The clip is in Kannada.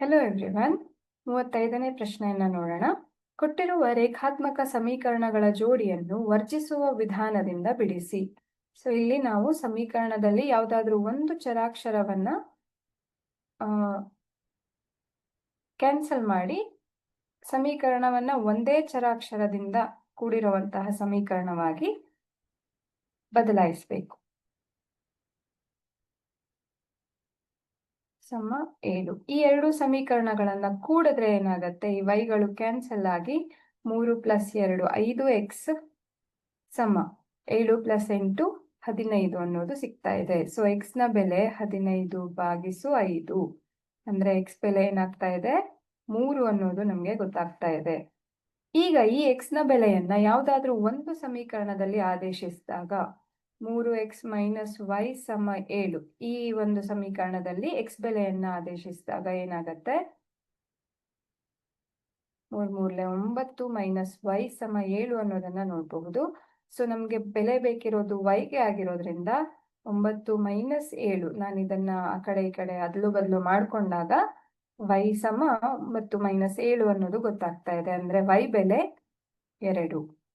ಹೆಲೋ ಎವ್ರಿವನ್ ಮೂವತ್ತೈದನೇ ಪ್ರಶ್ನೆಯನ್ನ ನೋಡೋಣ. ಕೊಟ್ಟಿರುವ ರೇಖಾತ್ಮಕ ಸಮೀಕರಣಗಳ ಜೋಡಿಯನ್ನು ವರ್ಜಿಸುವ ವಿಧಾನದಿಂದ ಬಿಡಿಸಿ. ಸೊ ಇಲ್ಲಿ ನಾವು ಸಮೀಕರಣದಲ್ಲಿ ಯಾವುದಾದ್ರೂ ಒಂದು ಚರಾಕ್ಷರವನ್ನ ಕ್ಯಾನ್ಸಲ್ ಮಾಡಿ ಸಮೀಕರಣವನ್ನ ಒಂದೇ ಚರಾಕ್ಷರದಿಂದ ಕೂಡಿರುವಂತಹ ಸಮೀಕರಣವಾಗಿ ಬದಲಾಯಿಸಬೇಕು. ಸಮ ಏಳು. ಈ ಎರಡು ಸಮೀಕರಣಗಳನ್ನ ಕೂಡಿದ್ರೆ ಏನಾಗತ್ತೆ? ಈ ವೈಗಳು ಕ್ಯಾನ್ಸಲ್ ಆಗಿ ಮೂರು ಪ್ಲಸ್ ಎರಡು ಐದು ಎಕ್ಸ್ ಸಮ ಏಳು ಪ್ಲಸ್ ಎಂಟು ಹದಿನೈದು ಅನ್ನೋದು ಸಿಗ್ತಾ ಇದೆ. ಸೊ ಎಕ್ಸ್ನ ಬೆಲೆ ಹದಿನೈದು ಬಾಗಿಸು ಐದು. ಅಂದ್ರೆ ಎಕ್ಸ್ ಬೆಲೆ ಏನಾಗ್ತಾ ಇದೆ? ಮೂರು ಅನ್ನೋದು ನಮ್ಗೆ ಗೊತ್ತಾಗ್ತಾ ಇದೆ. ಈಗ ಈ ಎಕ್ಸ್ನ ಬೆಲೆಯನ್ನ ಯಾವ್ದಾದ್ರೂ ಒಂದು ಸಮೀಕರಣದಲ್ಲಿ ಆದೇಶಿಸಿದಾಗ ಮೂರು ಎಕ್ಸ್ ಮೈನಸ್ ವೈ ಸಮ ಏಳು. ಈ ಒಂದು ಸಮೀಕರಣದಲ್ಲಿ ಎಕ್ಸ್ ಬೆಲೆಯನ್ನ ಆದೇಶಿಸಿದಾಗ ಏನಾಗತ್ತೆ? ಮೂರ್ ಮೂರ್ಲೆ ಒಂಬತ್ತು ಮೈನಸ್ ವೈ ಸಮ ಏಳು ಅನ್ನೋದನ್ನ ನೋಡಬಹುದು. ಸೊ, ನಮ್ಗೆ ಬೆಲೆ ಬೇಕಿರೋದು ವೈಗೆ ಆಗಿರೋದ್ರಿಂದ ಒಂಬತ್ತು ಮೈನಸ್ ಏಳು. ನಾನು ಇದನ್ನ ಆ ಕಡೆ ಈ ಕಡೆ ಅದಲು ಬದಲು ಮಾಡ್ಕೊಂಡಾಗ ವೈ ಸಮ ಒಂಬತ್ತು ಮೈನಸ್ ಏಳು ಅನ್ನೋದು ಗೊತ್ತಾಗ್ತಾ ಇದೆ. ಅಂದ್ರೆ ವೈ ಬೆಲೆ ಎರಡು.